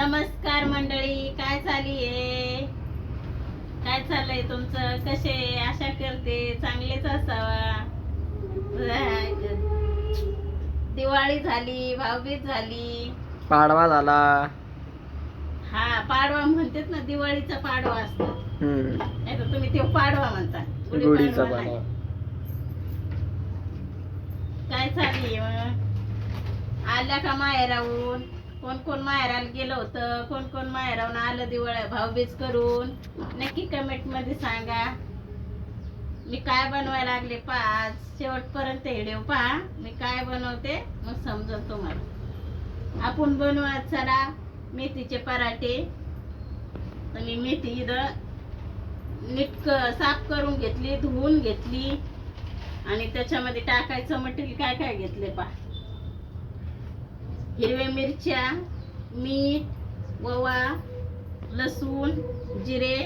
नमस्कार मंडळी काय चालली आहे काय चाललंय तुमचं? कसे आशा करते चांगलेच असावा. दिवाळी झाली भाऊबीज झाली. पाडवा झाला. हा पाडवा म्हणतात ना दिवाळीचा पाडवा असतो. नाही तर तुम्ही तो पाडवा म्हणता. गुढीचा नाही. पाडवा. काय चालली मग? आल्या का माहेराहून कोण कोण माहेराला गेलं होतं कोण कोण माहेरावून आलं दिवाळी भाऊबीज करून? नक्की कमेंटमध्ये सांगा. मी काय बनवायला लागले पाच शेवटपर्यंत व्हिडिओ पहा. मी काय बनवते मग समजल तुम्हाला. आपण बनवा चला मेथीचे पराठे. तर मी मेथी इथं नीट साफ करून घेतली धुवून घेतली. आणि त्याच्यामध्ये टाकायचं मटेरियल काय काय घेतले पहा हिरव्या मिरच्या मीठ ओवा लसूण जिरे.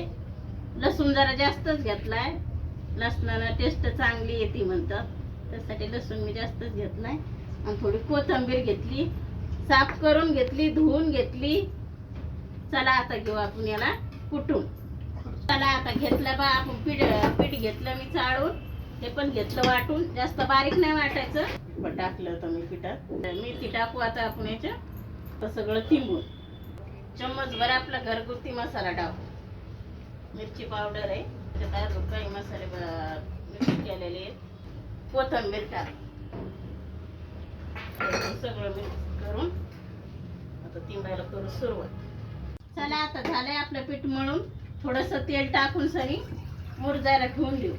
लसूण जरा जास्तच घेतलाय. लसणानं टेस्ट चांगली येते म्हणतात. त्यासाठी लसूण मी जास्तच घेतलाय आणि थोडी कोथिंबीर घेतली. साफ करून घेतली धुवून घेतली. चला आता घेऊ आपण याला कुटून. चला आता घेतलं बा आपण पीठ पीठ घेतलं मी चाळून. ते पण घेतलं वाटून. जास्त बारीक नाही वाटायचं. टाकलं होतं मी पिठात. मेथी टाकू आता आपण याच्यात. तर सगळं थिंबून. चम्मचभर आपला घरगुती मसाला टाकू. मिरची पावडर आहे. त्याच्यात अजून काही मसाले ब- मिक्स केलेले आहेत. कोथिंबीर टाक. सगळं मिक्स करून आता तिंबायला करू सुरुवात. चला आता झालंय आपलं पीठ मळून. थोडस तेल टाकून सरी. मुरजायला ठेवून देऊ.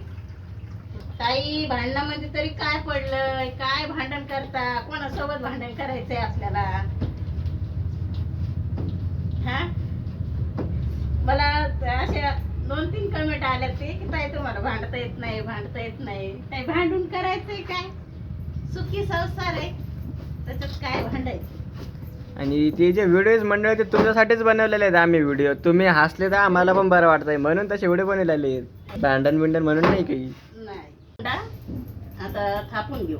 ताई भांडणामध्ये तरी काय पडलंय? काय भांडण करता? कोणासोबत भांडण करायचंय आपल्याला? हा? मला अशा दोन तीन कमेंट आल्या ते की ताई तुम्हाला भांडता येत नाही भांडता येत नाही. ताई भांडून करायचंय काय? सुखी संसार आहे. त्याच्यात काय भांडायचं? आणि ते जे व्हिडिओज मंडळ ते तुमच्यासाठीच बनवलेले आहेत आम्ही व्हिडिओ तुम्ही हसले तर आम्हाला पण बरं वाटतंय. म्हणून तसे व्हिडिओ बनवलेले आहेत. भांडण बिंडण म्हणून नाही काही. आता थापून घेऊ.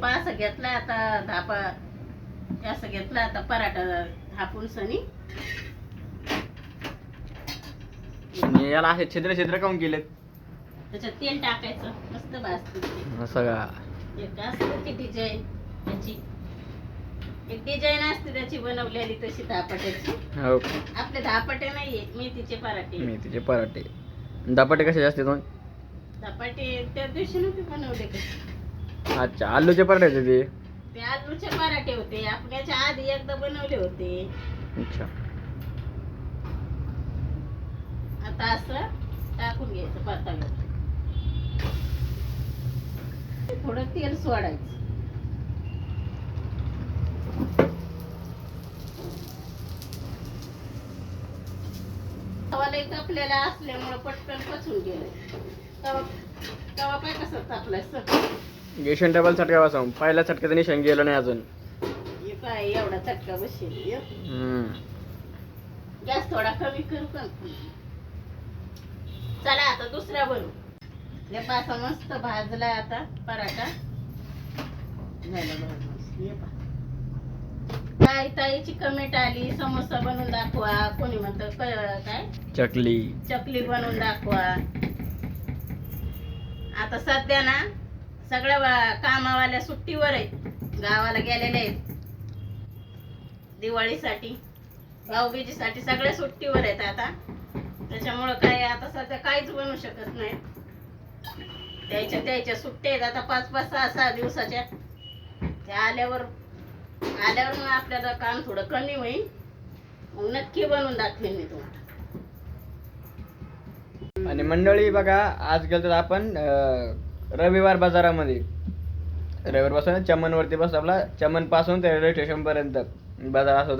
पा असं घेतलं आता धापा असं घेतलं आता पराठा थापून सनी. आणि याला असे छिद्र छिद्र काऊन केलेत? त्याच्यात तेल टाकायचं मस्त भाजते. ते. असं का एक असतं ती डिझाईन त्याची. एक डिझाईन असते त्याची बनवलेली तशी धापाट्याची. हो. आपले धापाटे नाहीये मेथीचे पराठे. मेथीचे पराठे. धपाटे कसे असते दोन धपाटे त्या दिवशी नव्हते बनवले का? अच्छा आलूचे पराठे होते? ते ते आलूचे पराठे होते. आपण याच्या आधी एकदा बनवले होते. अच्छा. आता असं टाकून घ्यायचं पाताळ्यात थोडं तेल सोडायचं. तवा लई तापलेला असल्यामुळं पटकन पचून गेलं. तवा पाय कसा तापलाय सर? गेशन टेबल चटका चटक्याचं निशाण गेलं नाही अजून. काय एवढा चटका बसेल. गॅस थोडा कमी करू का? चला आता दुसरा बनवू. हे पासा मस्त भाजला आता पराठा. झाला. ताई ताईची कमेंट आली समोसा बनवून दाखवा. कोणी म्हणतं काय? चकली. चकली बनवून दाखवा. आता सध्या ना सगळ्या कामावाल्या सुट्टीवर आहेत. गावाला गेलेले आहेत. दिवाळीसाठी भाऊबीजीसाठी सगळ्या सुट्टीवर आहेत आता. त्याच्यामुळं काय आता सध्या काहीच बनवू शकत नाही. त्याच्या त्याच्या सुट्ट्या आहेत आता पाच पाच सहा सहा दिवसाच्या. त्या आल्यावर आल्यावर मग आपल्याला काम थोडं कमी होईल. मग नक्की बनवून दाखवेन मी तुम्हाला. आणि मंडळी बघा आज गेलो आपण रविवार बाजारामध्ये. रविवारपासून चमनवरती बस आपला चमनपासून ते रेल्वे स्टेशन पर्यंत बाजार असतो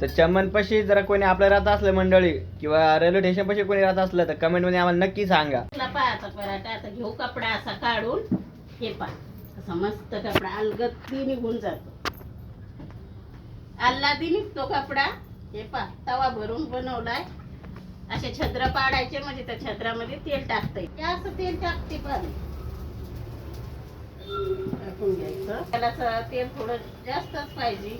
तर चमनपाशी जरा जर कोणी आपल्या राहत असलं मंडळी किंवा रेल्वे स्टेशन पाशी कोणी राहत असलं तर कमेंटमध्ये आम्हाला नक्की सांगा. पराठा आता घेऊ कपडा असा काढून. हे पा असा मस्त कपडा अलगत्ती निघून जातो. अल्लादी निघतो कपडा हे पा तवा भरून बनवलाय. असे छत्र पाडायचे म्हणजे त्या छत्रामध्ये तेल टाकते जास्त तेल टाकते पण. घ्यायचं. त्याला तेल थोडं जास्तच पाहिजे.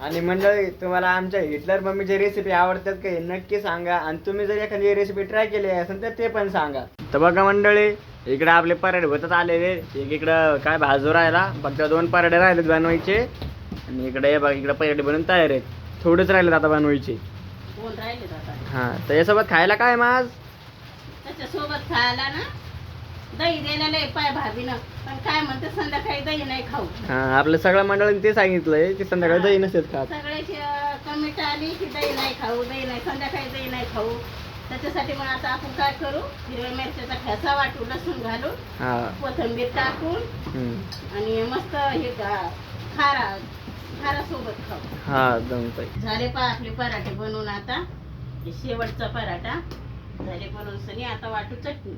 आणि मंडळी तुम्हाला आमच्या हिटलर मम्मीची रेसिपी आवडतात का हे नक्की सांगा. आणि तुम्ही जर एखादी रेसिपी ट्राय केली असेल तर ते पण सांगा. तर बघा मंडळी इकडे आपले पराठे होतच आलेले. एक इकडं काय भाजू राहिला. फक्त दोन पराठे राहिलेत बनवायचे. आणि इकडे बघा इकडे पराठे बनवून तयार आहेत. थोडेच राहिलेत आता बनवायचे. दोन राहिले हां त्याच्यासोबत खायला काय मग आज? त्याच्यासोबत खायला ना दही द्यायला लय पाय भाभीनं. पण काय म्हणते संध्याकाळी दही नाही खाऊ. हां आपलं सगळ्या मंडळीने ते सांगितलंय की संध्याकाळी दही नसेल खात. सगळ्याची अं, कमेंट आली की दही नाही खाऊ दही नाही संध्याकाळी दही नाही खाऊ. त्याच्यासाठी मग आता आपण काय करू? हिरव्या मिरच्याचा ठेसा वाटू लसूण घालून हां. कोथिंबीर टाकून हम्म. आणि मस्त हे का- खारा खारा सोबत खाऊ. हां जमतंय झाले पा आपले पराठे बनवून आता. हे शेवटचा पराठा. झाले बनवून सनी आता वाटू चटणी.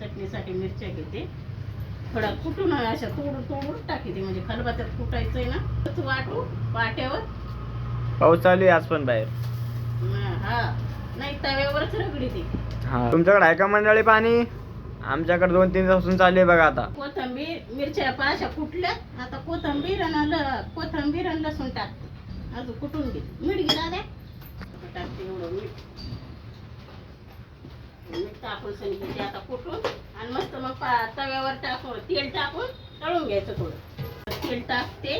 चटणीसाठी मिरच्या घेते. थोडा कुटून अशा तोडून तोडून टाकीते. म्हणजे खलबत्यात कुटायचंय ना. तसं वाटू पाट्यावर पाऊस चालू आहे आज पण बाहेर. न- हा. नाही तव्यावरच रगडी ती. हा. तुमच्याकडे आहे का मंडळी पाणी? आमच्याकडे दोन तीन दिवसापासून चालू आहे बघा आता. कोथंबीर मिरच्या पाशा कुटल्या आता कोथंबीर आणि ल- कोथंबीर आणि लसूण टाकते अजून कुटून घे? मीठ घे दादा टाकते एवढं मीठ. मीठ टाकून सांगितलं आता कुटून आणि मस्त मग पा- तव्यावर टाकून तेल टाकून तळून घ्यायचं थोडं. तेल टाकते.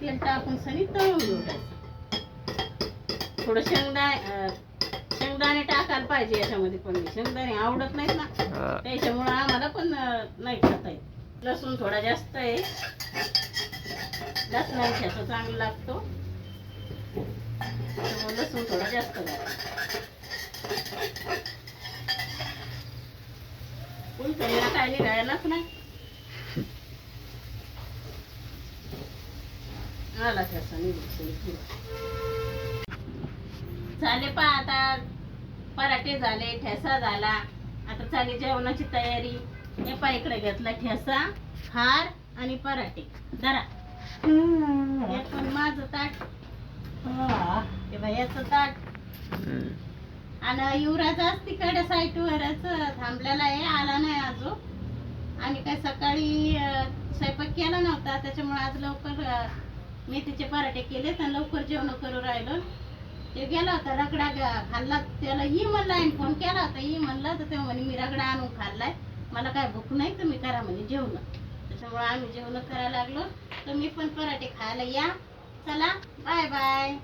तेल टाकून सनी तळून घेऊ. टाकायचं थोडं शेंगदा टाकायला पाहिजे याच्यामध्ये पण शेंगदाणे आवडत नाहीत ना. त्याच्यामुळं आम्हाला पण नाही खाता येत लसूण थोडा जास्त आहे. लसणाने ठेचा चांगला लागतो. लसूण थोडा जास्त उलटणीला काय निघायलाच नाही आला ठेचा निघून झाले पा आता पराठे झाले ठेसा झाला. आता चाली जेवणाची तयारी. हे पा इकडे घेतला ठेसा हार आणि पराठे. धरा. हे पण माझं ताट. हे. भैयाचं ताट. आणि युवराजाच तिकडे साईटवरच थांबलेला आहे आला नाही अजून. आणि काय सकाळी स्वयंपाक केला नव्हता त्याच्यामुळे आज लवकर मेथीचे पराठे केले आणि लवकर जेवण करू राहिलो. ते गेला होता रगडा खाल्ला त्याला ये म्हणला आणि फोन केला होता ये म्हणला तर तेव्हा म्हणे मी रगडा आणून खाल्लाय. मला काय भूक नाही तुम्ही करा म्हणे जेवण. त्याच्यामुळे आम्ही जेवण करायला लागलो. तुम्ही पण पराठे खायला या. चला बाय बाय